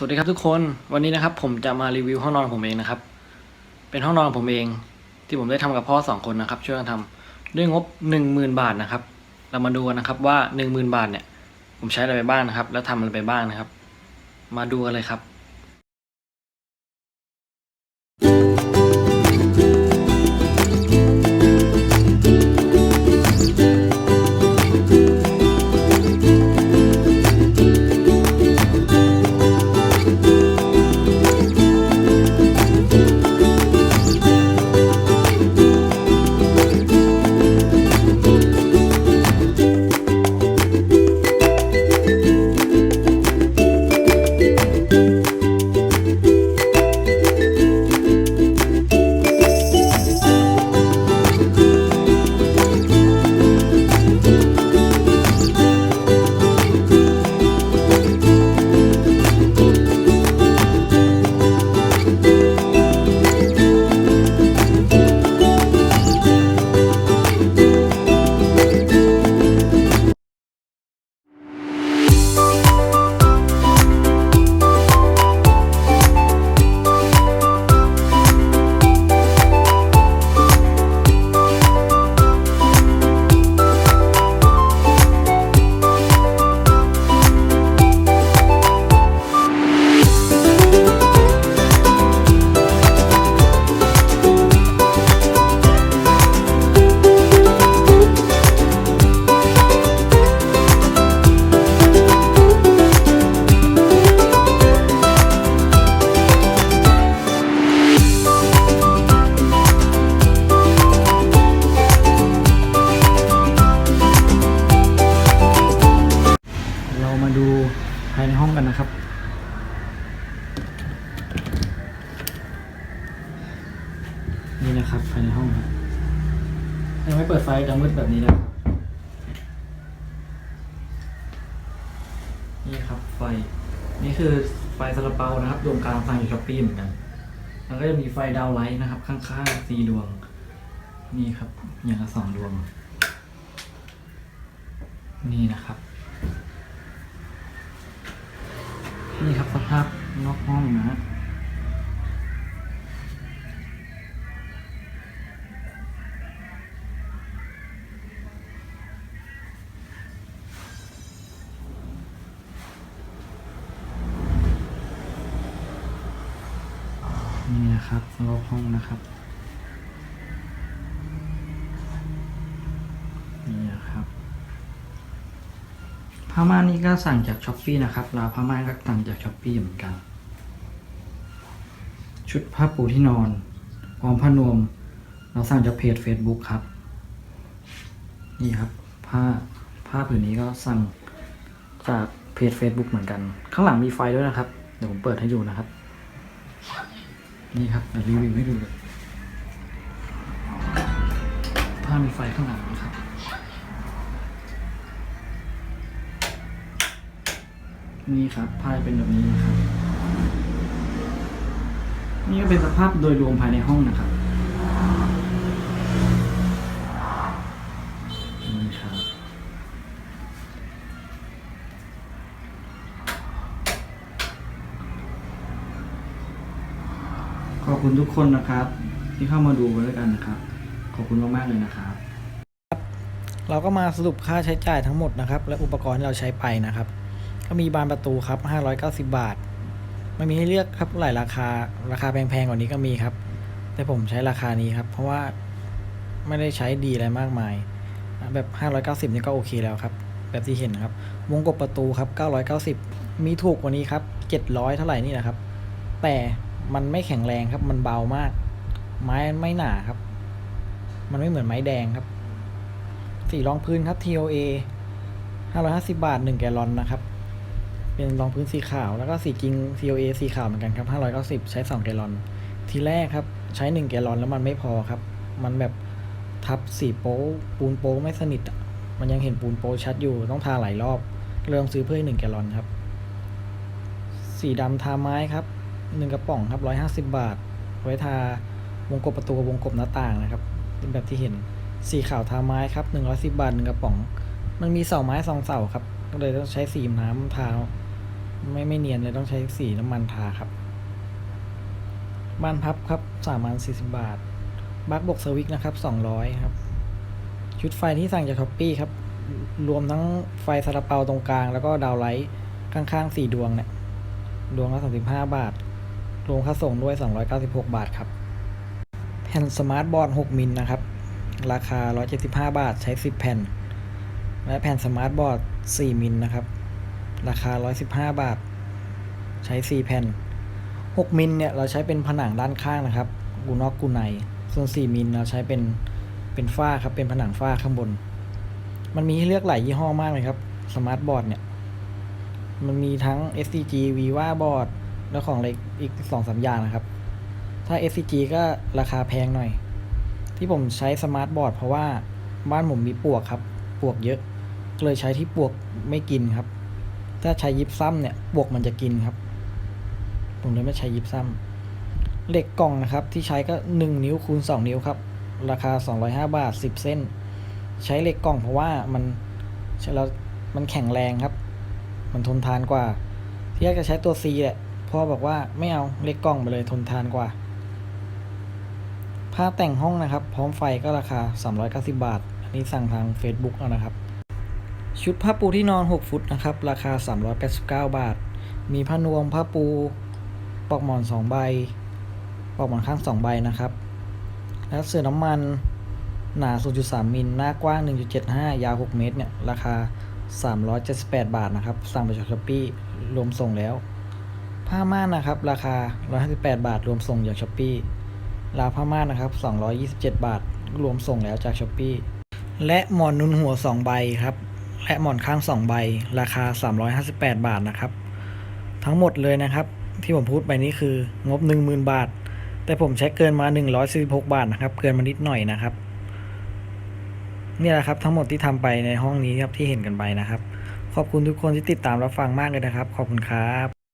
สวัสดีครับทุกคนวันนี้นะครับผมจะมารีวิวห้องนอนของผมเองนะครับ เป็นห้องนอนของผมเอง ที่ผมได้ทำกับพ่อสองคนนะครับช่วยกันทำด้วยงบหนึ่งหมื่นบาทนะครับ เรามาดูกันนะครับว่าหนึ่งหมื่นบาทเนี่ย ผมใช้อะไรไปบ้างนะครับ แล้วทำอะไรไปบ้างนะครับ มาดูกันเลยครับ ห้องกันนะครับ นี่นะครับภายในห้องครับยังไม่เปิดไฟจะมืดแบบนี้นะนี่ครับไฟ นี่คือไฟซาลาเปานะครับ ดวงกลางสั่งอยู่ช้อปปี้เหมือนกันแล้วก็จะมีไฟดาวไลท์นะครับ ข้างๆสี่ดวง นี่ครับ อย่างละสองดวง นี่นะครับ นี่ครับสภาพนอกห้องนะฮะนี่นะครับนอกห้องนะครับ นี่นะครับ ผ้าม่านนี่ก็สั่งจากช้อปปีนะครับลาวผ้าม่านก็สั่งจากช้อปปีเหมือนกัน ชุดผ้าปูที่นอนพร้อมผ้านวม เราสั่งจากเพจ Facebook ครับ นี่ครับ ผ้าผ้าผืนนี้ก็สั่งจากเพจ Facebook เหมือนกัน ข้างหลังมีไฟด้วยนะครับ เดี๋ยวผมเปิดให้ดูนะครับ นี่ครับรีวิวให้ดูเลยผ้ามีไฟข้างหลัง นี่ครับผ้าเป็นแบบนี้นะครับ นี่ก็เป็นสภาพโดยรวมภายในห้องนะครับนี่ครับขอบคุณทุกคนนะครับ ที่เข้ามาดูกันด้วยกันนะครับ ขอบคุณมากๆเลยนะครับเราก็มาสรุปค่าใช้จ่ายทั้งหมดนะครับ และอุปกรณ์ที่เราใช้ไปนะครับ ก็มีบานประตูครับ 590 บาทไม่มีให้เลือกครับหลายราคา ราคาแพงๆกว่านี้ก็มีครับ แต่ผมใช้ราคานี้ครับ เพราะว่าไม่ได้ใช้ดีอะไรมากมาย แบบ 590 นี่ก็โอเคแล้วครับ แบบที่เห็นครับ วงกบประตูครับ 990 มีถูกกว่านี้ครับ 700 เท่าไหร่นี่นะครับ แต่มันไม่แข็งแรงครับ มันเบามาก ไม้ไม่หนาครับ มันไม่เหมือนไม้แดงครับ สีรองพื้นครับ TOA 550 บาท 1 แกลลอนนะครับ เป็นรองพื้นสีขาว แล้วก็สีจริง COA สีขาวเหมือนกันครับ 590 ใช้ 2 แกลลอน ทีแรกครับ ใช้ 1 แกลลอนแล้วมันไม่พอครับ มันแบบทับสีโป๊ปูนโป๊ไม่สนิทอะมันยังเห็นปูนโป๊ชัดอยู่ ต้องทาหลายรอบ เริ่มซื้อเพื่อหนึ่งแกลลอนครับ สีดำทาไม้ครับ1กระป๋องครับ150บาท ไว้ทาวงกบประตูกับวงกบหน้าต่างนะครับ เป็นแบบที่เห็น สีขาวทาไม้ครับ110บาท1กระป๋อง มันมีเสาไม้สองเสาครับ ก็เลยต้องใช้สีน้ำทา ไม่ไม่เนียนเลยต้องใช้สีน้ำมันทาครับบ้านพับครับสามพันสี่สิบบาทบักบกสวิกนะครับสองร้อยครับ ชุดไฟที่สั่งจากช้อปปี้ครับ รวมทั้งไฟซาลาเปาตรงกลาง แล้วก็ดาวไลท์ข้างๆสี่ดวงเนี่ยดวงละสามสิบห้าบาท รวมค่าส่งด้วยสองร้อยเก้าสิบหกบาทครับ แผ่นสมาร์ทบอร์ดหกมิลนะครับ ราคาร้อยเจ็ดสิบห้าบาทใช้สิบแผ่น และแผ่นสมาร์ทบอร์ดสี่มิลนะครับ ราคาร้อยสิบห้าบาท ใช้สี่แผ่นหกมิลเนี่ย เราใช้เป็นผนังด้านข้างนะครับ กูนอกกูใน ส่วนสี่มิลเราใช้เป็นเป็นฝ้าครับ เป็นผนังฝ้าข้างบน มันมีให้เลือกหลายยี่ห้อมากเลยครับ สมาร์ทบอร์ดเนี่ย มันมีทั้ง SCG Viva Board แล้วของเล็กอีกสองสามอย่างนะครับ ถ้า SCG ก็ราคาแพงหน่อย ที่ผมใช้สมาร์ทบอร์ดเพราะว่าบ้านผมมีปวกครับ ปวกเยอะ เลยใช้ที่ปวกไม่กินครับ ถ้าใช้ยิปซัมเนี่ยปลวกมันจะกินครับ ผมเลยไม่ใช้ยิปซัมเหล็กกล่องนะครับ ที่ใช้ก็ 1 นิ้วคูณ 2 นิ้วครับ ราคา 205 บาท 10 เส้น ใช้เหล็กกล่องเพราะว่ามันใช้แล้วมันแข็งแรงครับ มันทนทานกว่า ที่แรกจะใช้ตัว C แหละพ่อบอกว่าไม่เอาเหล็กกล่องไปเลยทนทานกว่า ผ้าแต่งห้องนะครับ พร้อมไฟก็ราคา 390 บาท อันนี้สั่งทาง Facebook นะครับ ชุดผ้าปูที่นอน 6 ฟุตนะครับ ราคา 389 บาท มีผ้านวมผ้าปู ปลอกหมอน 2 ใบ ปลอกหมอนข้าง 2 ใบนะครับ แล้วเสื่อน้ำมันหนา 0.3 มิล หน้ากว้าง 1.75 ยาว 6 เมตร เนี่ย ราคา 378 บาทนะครับ สั่งไปจากช้อปปี้รวมส่งแล้ว ผ้าม่านนะครับ ราคา 158 บาท รวมส่งจากช้อปปี้ราวผ้าม่านนะครับ 227 บาท รวมส่งแล้วจากช้อปปี้และหมอนนุนหัว 2 ใบครับ และหมอนข้าง 2 ใบ ราคา 358 บาทนะครับ ทั้งหมดเลยนะครับ ที่ผมพูดไปนี้คืองบ 10,000 บาท แต่ผมใช้เกินมา 146 บาทนะครับ เกินมานิดหน่อยนะครับนี่แหละครับทั้งหมดที่ทำไปในห้องนี้ครับที่เห็นกันไปนะครับ ขอบคุณทุกคนที่ติดตามรับฟังมากเลยนะครับ ขอบคุณครับ